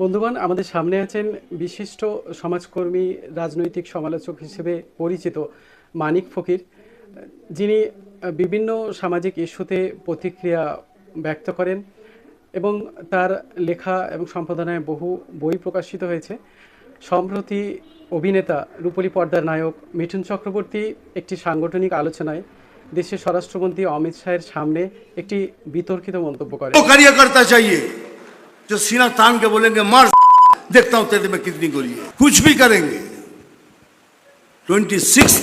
বন্ধুগণ, আমাদের সামনে আছেন বিশিষ্ট সমাজকর্মী, রাজনৈতিক সমালোচক হিসেবে পরিচিত মানিক ফকির। যিনি বিভিন্ন সামাজিক ইস্যুতে প্রতিক্রিয়া ব্যক্ত করেন এবং তার লেখা এবং সম্পাদনায় বহু বই প্রকাশিত হয়েছে। সম্প্রতি অভিনেতা রূপলী পর্দার নায়ক মিঠুন চক্রবর্তী একটি সাংগঠনিক আলোচনায় দেশের স্বরাষ্ট্রমন্ত্রী অমিত শাহের সামনে একটি বিতর্কিত মন্তব্য করেন। কার্যকর্তা চাইয়ে जो सीना तान के बोलेंगे मार देखता हूं तेरे में कितनी गोली है कुछ भी करेंगे ट्वेंटी सिक्स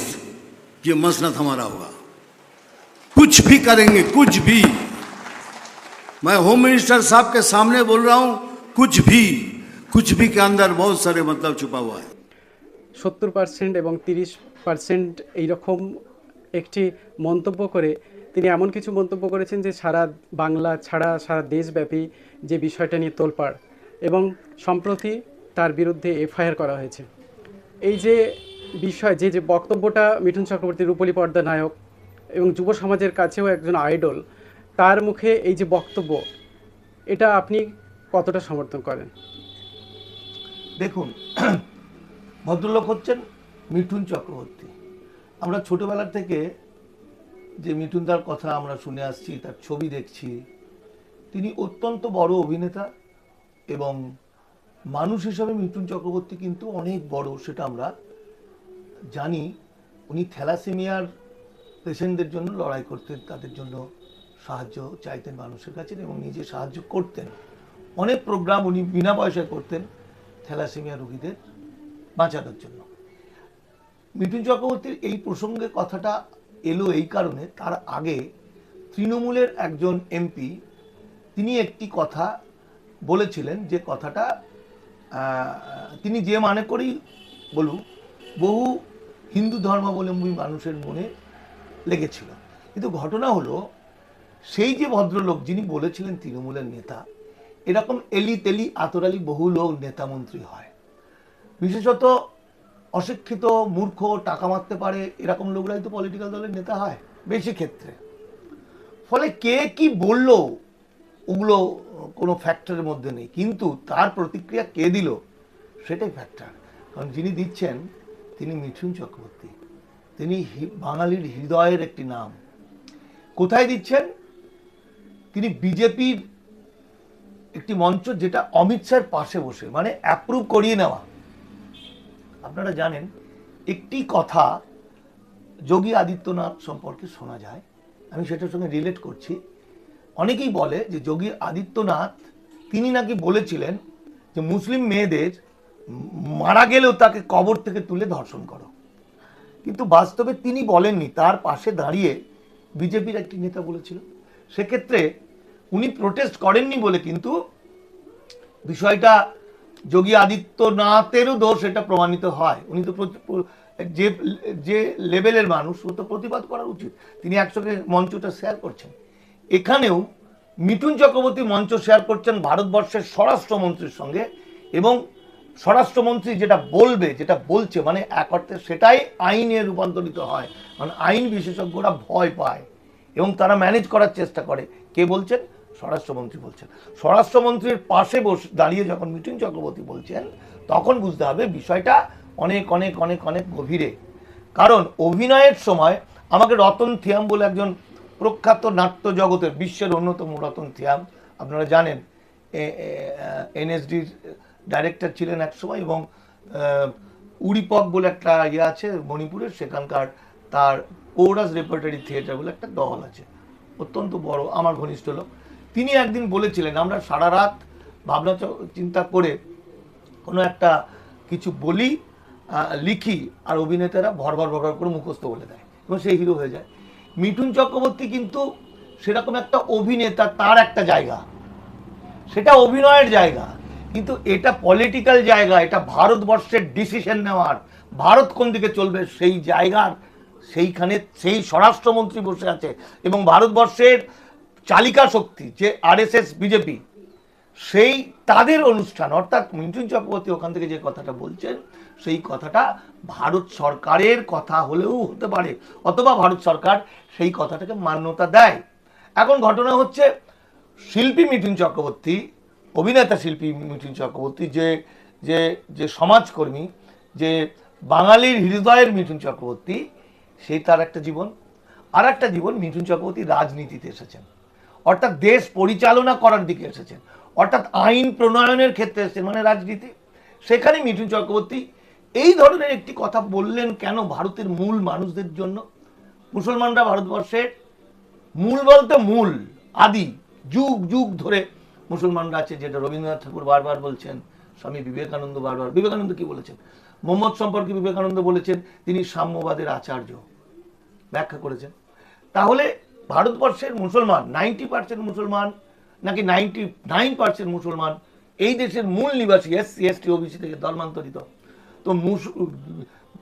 ये मसनत हमारा होगा कुछ भी करेंगे कुछ भी मैं होम मिनिस्टर साहब के सामने बोल रहा हूं कुछ भी कुछ भी के अंदर बहुत सारे मतलब छुपा हुआ है সত্তর পার্সেন্ট এবং তিরিশ পার্সেন্ট এইরকম একটি মন্তব্য করে তিনি এমন কিছু মন্তব্য করেছেন যে সারা বাংলা ছাড়া সারা দেশব্যাপী যে বিষয়টা নিয়ে তোলপাড় এবং সম্প্রতি তার বিরুদ্ধে এফআইআর করা হয়েছে। এই যে বিষয়, যে যে বক্তব্যটা মিঠুন চক্রবর্তী, রূপলী পর্দা নায়ক এবং যুব সমাজের কাছেও একজন আইডল, তার মুখে এই যে বক্তব্য, এটা আপনি কতটা সমর্থন করেন? দেখুন, ভদ্রলোক হচ্ছেন মিঠুন চক্রবর্তী। আমরা ছোটবেলা থেকে যে মিঠুনদার কথা আমরা শুনে আসছি, তার ছবি দেখছি, তিনি অত্যন্ত বড় অভিনেতা এবং মানুষ হিসাবে মিঠুন চক্রবর্তী কিন্তু অনেক বড়, সেটা আমরা জানি। উনি থ্যালাসেমিয়ার পেশেন্টদের জন্য লড়াই করতেন, তাদের জন্য সাহায্য চাইতেন মানুষের কাছে এবং নিজে সাহায্য করতেন। অনেক প্রোগ্রাম উনি বিনা পয়সায় করতেন থ্যালাসেমিয়া রোগীদের বাঁচানোর জন্য। মিঠুন চক্রবর্তীর এই প্রসঙ্গে কথাটা এলো এই কারণে তার আগে তৃণমূলের একজন এমপি তিনি একটি কথা বলেছিলেন যে কথাটা তিনি যে মানে করেই বলুন বহু হিন্দু ধর্মাবলম্বী মানুষের মনে লেগেছিল। কিন্তু ঘটনা হলো, সেই যে ভদ্রলোক যিনি বলেছিলেন তৃণমূলের নেতা, এরকম এলি তেলি আতরালি বহু লোক নেতা মন্ত্রী হয়। বিশেষত অশিক্ষিত, মূর্খ, টাকা মারতে পারে, এরকম লোকরাই তো পলিটিক্যাল দলের নেতা হয়, বেশি ক্ষেত্রে। ফলে কে কি বলল, ওগুলো কোনো ফ্যাক্টরের মধ্যে নেই। কিন্তু তার প্রতিক্রিয়া কে দিল, সেটাই ফ্যাক্টর কারণ যিনি দিচ্ছেন, তিনি মিঠুন চক্রবর্তী। তিনি বাঙালির হৃদয়ের একটি নাম। কোথায় দিচ্ছেন? তিনি বিজেপির একটি মঞ্চ যেটা অমিত শাহের পাশে বসে মানে অ্যাপ্রুভ করিয়ে নেওয়া। আপনারা জানেন, একটি কথা যোগী আদিত্যনাথ সম্পর্কে শোনা যায়। আমি সেটার সঙ্গে রিলেট করছি। অনেকেই বলে যে যোগী আদিত্যনাথ, তিনি নাকি বলেছিলেন যে মুসলিম মেয়েদের মারা গেলেও তাকে কবর থেকে তুলে ধর্ষণ করো। কিন্তু বাস্তবে তিনি বলেননি, তার পাশে দাঁড়িয়ে বিজেপির একটি নেতা বলেছিল। সেক্ষেত্রে উনি প্রোটেস্ট করেননি বলে কিন্তু বিষয়টা যোগী আদিত্যনাথেরও দোষ এটা প্রমাণিত হয়। উনি তো যে যে লেভেলের মানুষ, ও তো প্রতিবাদ করা উচিত। তিনি একসঙ্গে মঞ্চটা শেয়ার করছেন। এখানেও মিঠুন চক্রবর্তী মঞ্চ শেয়ার করছেন ভারতবর্ষের স্বরাষ্ট্রমন্ত্রীর সঙ্গে এবং স্বরাষ্ট্রমন্ত্রী যেটা বলবে, যেটা বলছে মানে এক অর্থে সেটাই আইনে রূপান্তরিত হয়। মানে আইন বিশেষজ্ঞরা ভয় পায় এবং তারা ম্যানেজ করার চেষ্টা করে। কে বলছেন? স্বরাষ্ট্রমন্ত্রী বলছেন। স্বরাষ্ট্রমন্ত্রীর পাশে বসে, দাঁড়িয়ে যখন মিঠুন চক্রবর্তী বলছেন, তখন বুঝতে হবে বিষয়টা অনেক অনেক অনেক অনেক গভীরে। কারণ অভিনয়ের সময় আমাকে রতন থিয়াম বলে একজন প্রখ্যাত নাট্য জগতের বিশ্বের অন্যতম রতন থিয়াম, আপনারা জানেন এনএসডির ডাইরেক্টর ছিলেন এক সময় এবং উড়িপক বলে একটা ইয়ে আছে মণিপুরের, সেখানকার তার পৌরাস রেপার্টারি থিয়েটার বলে একটা দল আছে। অত্যন্ত বড়, আমার ঘনিষ্ঠ লোক। তিনি একদিন বলেছিলেন, আমরা সারা রাত ভাবনা চিন্তা করে কোনো একটা কিছু বলি লিখি, আর অভিনেতারা ভরভর ভরভর করে মুখস্থ বলে দেয় এবং সেই হিরো হয়ে যায়। মিঠুন চক্রবর্তী কিন্তু সেরকম একটা অভিনেতা তার একটা জায়গা। সেটা অভিনয়ের জায়গা, কিন্তু এটা পলিটিক্যাল জায়গা, এটা ভারতবর্ষের ডিসিশন নেওয়ার, ভারত কোন দিকে চলবে সেই জায়গার সেইখানে, সেই স্বরাষ্ট্রমন্ত্রী বসে আছে এবং ভারতবর্ষের চালিকা শক্তি, যে আরএসএস বিজেপি সেই তাদের অনুষ্ঠান, অর্থাৎ মিঠুন চক্রবর্তী ওখান থেকে যে কথাটা বলছেন, সেই কথাটা ভারত সরকারের কথা হলেও হতে পারে, অথবা ভারত সরকার সেই কথাটাকে মান্যতা দেয়। এখন ঘটনা হচ্ছে, শিল্পী মিঠুন চক্রবর্তী, অভিনেতা শিল্পী মিঠুন চক্রবর্তী, যে যে যে সমাজকর্মী, যে বাঙালির হৃদয়ের মিঠুন চক্রবর্তী সেই তার একটা জীবন আর একটা জীবন মিঠুন চক্রবর্তী রাজনীতিতে এসেছেন। অর্থাৎ দেশ পরিচালনা করার দিকে এসেছেন। অর্থাৎ আইন প্রণয়নের ক্ষেত্রে এসেছেন মানে রাজনীতি। সেখানে মিঠুন চক্রবর্তী, এই ধরনের একটি কথা বললেন কেন ভারতের মূল মানুষদের জন্য? মুসলমানরা ভারতবর্ষের মূল বলতে মূল, আদি, যুগ যুগ ধরে মুসলমানরা আছে, যেটা রবীন্দ্রনাথ ঠাকুর বারবার বলছেন, স্বামী বিবেকানন্দ বারবার। বিবেকানন্দ কি বলেছেন? মোহাম্মদ সম্পর্কে বিবেকানন্দ বলেছেন, তিনি সাম্যবাদের আচার্য। ব্যাখ্যা করেছেন। তাহলে ভারতবর্ষের মুসলমান নাইনটি পার্সেন্ট মুসলমান, নাকি নাইনটি নাইন পার্সেন্ট মুসলমান, এই দেশের মূল নিবাসী এসসি এসটি ওবিসি থেকে ধর্মান্তরিত। তো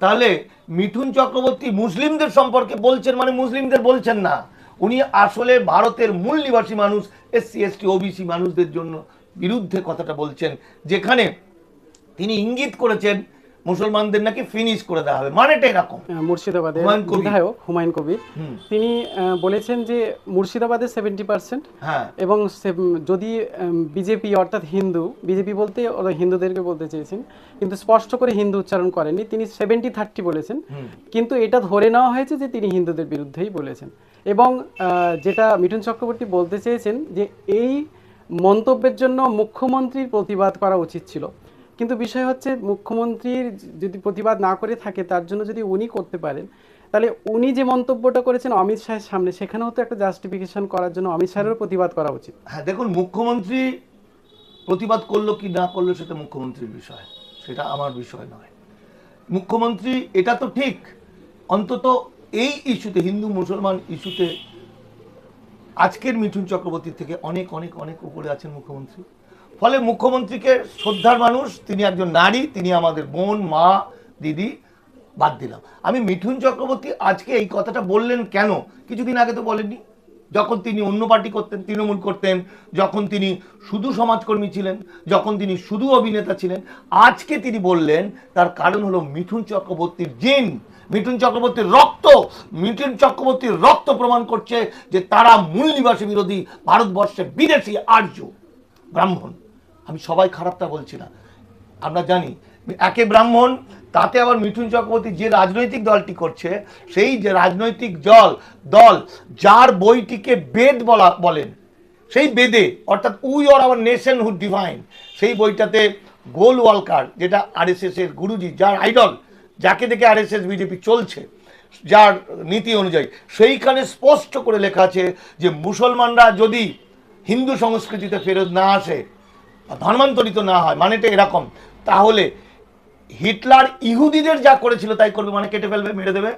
তাহলে মিঠুন চক্রবর্তী মুসলিমদের সম্পর্কে বলছেন মানে মুসলিমদের বলছেন না। উনি আসলে ভারতের মূল নিবাসী মানুষ এসসি এসটি ওবিসি মানুষদের জন্য বিরুদ্ধে কথাটা বলছেন, যেখানে তিনি ইঙ্গিত করেছেন মুসলমানদের নাকি ফিনিশ করে দেওয়া হবে। মানেটা এরকম। আহ, মুর্শিদাবাদের। বিধায়ক হুমায়ুন কবির তিনি বলেছেন যে মুর্শিদাবাদে সেভেন্টি পার্সেন্ট হ্যাঁ। এবং সে- যদি বিজেপি অর্থাৎ হিন্দু বিজেপি বলতে হিন্দুদেরকে বলতে চেয়েছেন কিন্তু স্পষ্ট করে হিন্দু উচ্চারণ করেননি তিনি সেভেন্টি থার্টি বলেছেন কিন্তু এটা ধরে নেওয়া হয়েছে যে তিনি হিন্দুদের বিরুদ্ধেই বলেছেন। এবং যেটা মিঠুন চক্রবর্তী বলতে চেয়েছেন যে এই মন্তব্যের জন্য মুখ্যমন্ত্রীর প্রতিবাদ করা উচিত ছিল। কিন্তু বিষয় হচ্ছে মুখ্যমন্ত্রীর যদি প্রতিবাদ না করে থাকে, তার জন্য যদি উনি করতে পারেন, তাহলে উনি যে মন্তব্যটা করেছেন অমিত শাহের সামনে, সেখানেও তো একটা জাস্টিফিকেশন করার জন্য অমিত শাহেরও প্রতিবাদ করা উচিত। হ্যাঁ দেখুন, মুখ্যমন্ত্রী প্রতিবাদ করল কি না করল সেটা মুখ্যমন্ত্রীর বিষয়, সেটা আমার বিষয় নয়। মুখ্যমন্ত্রী, এটা তো ঠিক, অন্তত এই ইস্যুতে, হিন্দু মুসলমান ইস্যুতে আজকের মিঠুন চক্রবর্তীর থেকে অনেক অনেক অনেক উপরে আছেন মুখ্যমন্ত্রী। ফলে মুখ্যমন্ত্রীকে শ্রদ্ধার মানুষ, তিনি একজন নারী, তিনি আমাদের বোন, মা, দিদি, বাদ দিলাম। আমি মিঠুন চক্রবর্তী আজকে এই কথাটা বললেন কেন? কিছুদিন আগে তো বলেননি। যখন তিনি অন্য পার্টি করতেন, তৃণমূল করতেন, যখন তিনি শুধু সমাজকর্মী ছিলেন, যখন তিনি শুধু অভিনেতা ছিলেন, আজকে তিনি বললেন, তার কারণ হলো মিঠুন চক্রবর্তীর জিন। মিঠুন চক্রবর্তীর রক্ত, মিঠুন চক্রবর্তীর রক্ত প্রমাণ করছে যে তারা মূল নিবাসী বিরোধী ভারতবর্ষে বিদেশি আর্য ব্রাহ্মণ। আমি সবাই খারাপটা বলছি না। আমরা জানি, একে ব্রাহ্মণ, তাতে আবার মিঠুন চক্রবর্তী যে রাজনৈতিক দলটি করছে, সেই যে রাজনৈতিক দল দল, যার বইটিকে বেদ বলা, বলেন, সেই বেদে, অর্থাৎ we or our nationhood defined, সেই বইটাতে গোল ওয়ালকার, যেটা আরএসএস এর গুরুজি, যার আইডল, যাকে দেখে আরএসএস বিজেপি চলছে, যার নীতি অনুযায়ী, সেইখানে স্পষ্ট করে লেখা আছে যে মুসলমানরা যদি হিন্দু সংস্কৃতিতে ফেরত না আসে ধর্মান্তরিত না হয়, মানেটা এরকম। তাহলে হিটলার ইহুদিদের যা করেছিল তাই করবে মানে কেটে ফেলবে, মেরে দেবে।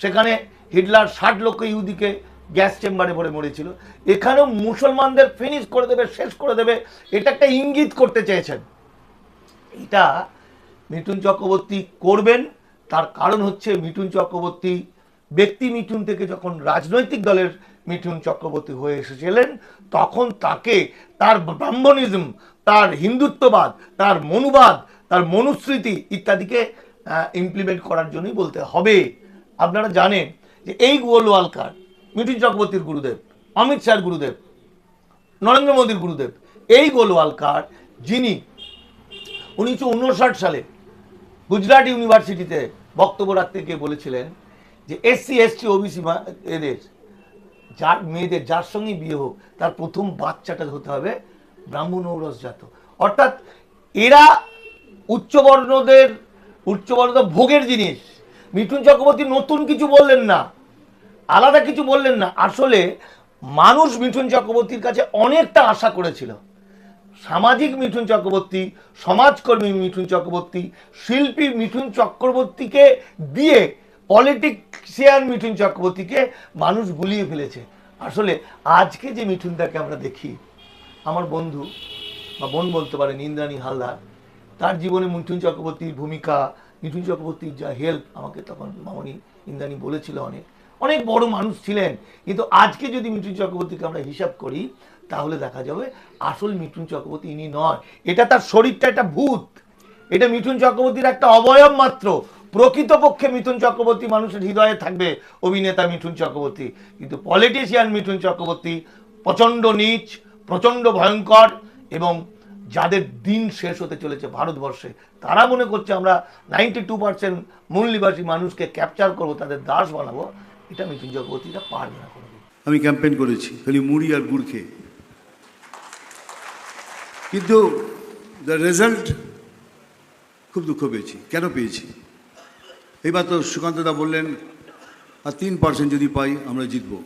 সেখানে হিটলার ষাট লক্ষ ইহুদিকে গ্যাস চেম্বারে ভরে মরেছিল। এখানেও মুসলমানদের ফিনিশ করে দেবে, শেষ করে দেবে, এটা একটা ইঙ্গিত করতে চেয়েছেন। এটা মিঠুন চক্রবর্তী করবেন, তার কারণ হচ্ছে মিঠুন চক্রবর্তী ব্যক্তি মিঠুন থেকে যখন রাজনৈতিক দলের মিঠুন চক্রবর্তী হয়ে এসেছিলেন, তখন তাকে তার ব্রাহ্মণিজম, তার হিন্দুত্ববাদ, তার মনুবাদ, তার মনুস্মৃতি ইত্যাদিকে ইমপ্লিমেন্ট করার জন্যই বলতে হবে। আপনারা জানেন যে এই গোলওয়ালকার মিঠুন চক্রবর্তীর গুরুদেব, অমিত শাহর গুরুদেব, নরেন্দ্র মোদীর গুরুদেব, এই গোলওয়ালকার যিনি উনিশশো উনষাট সালে গুজরাট ইউনিভার্সিটিতে বক্তব্য রাখতে গিয়ে বলেছিলেন যে এসসি, এসটি, ওবিসি এদের যার মেয়েদের, যার সঙ্গে বিয়ে হোক, তার প্রথম বাচ্চাটা হতে হবে ব্রাহ্মণ ঔরস জাত। অর্থাৎ এরা উচ্চবর্ণদের, উচ্চবর্ণ ভোগের জিনিস। মিঠুন চক্রবর্তী নতুন কিছু বললেন না, আলাদা কিছু বললেন না। আসলে মানুষ মিঠুন চক্রবর্তীর কাছে অনেকটা আশা করেছিল। সামাজিক মিঠুন চক্রবর্তী, সমাজকর্মী মিঠুন চক্রবর্তী, শিল্পী মিঠুন চক্রবর্তীকে দিয়ে পলিটিক্সিয়ান মিঠুন চক্রবর্তীকে মানুষ গুলিয়ে ফেলেছে। আসলে আজকে যে মিঠুনদাকে আমরা দেখি, আমার বন্ধু বা বোন বলতে পারেন, ইন্দ্রাণী হালদার, তার জীবনে মিঠুন চক্রবর্তীর ভূমিকা, মিঠুন চক্রবর্তীর যা হেল্প আমাকে তখন মামনি ইন্দ্রাণী বলেছিল অনেক। অনেক বড় মানুষ ছিলেন, কিন্তু আজকে যদি মিঠুন চক্রবর্তীকে আমরা হিসাব করি, তাহলে দেখা যাবে আসল মিঠুন চক্রবর্তী ইনি নয়। এটা তার শরীরটা একটা ভূত। এটা মিঠুন চক্রবর্তীর একটা অবয়ব মাত্র। প্রকৃতপক্ষে মিঠুন চক্রবর্তী মানুষের হৃদয়ে থাকবে অভিনেতা মিঠুন চক্রবর্তী। কিন্তু পলিটিশিয়ান মিঠুন চক্রবর্তী প্রচণ্ড নীচ, প্রচণ্ড ভয়ঙ্কর এবং যাদের দিন শেষ হতে চলেছে ভারতবর্ষে, তারা মনে করছে আমরা নাইনটি টু পার্সেন্ট মূলনিবাসী মানুষকে ক্যাপচার করব, তাদের দাস বানাবো। এটা মিঠুন চক্রবর্তীরা পারবে না আমি ক্যাম্পেইন করেছি, খালি মুড়ি আর গুড় খেয়ে। কিন্তু দ্য রেজাল্ট খুব দুঃখ পেয়েছি। কেন পেয়েছি? এবার তো সুকান্তদা বললেন আর তিন পার্সেন্ট যদি পাই আমরা জিতবো।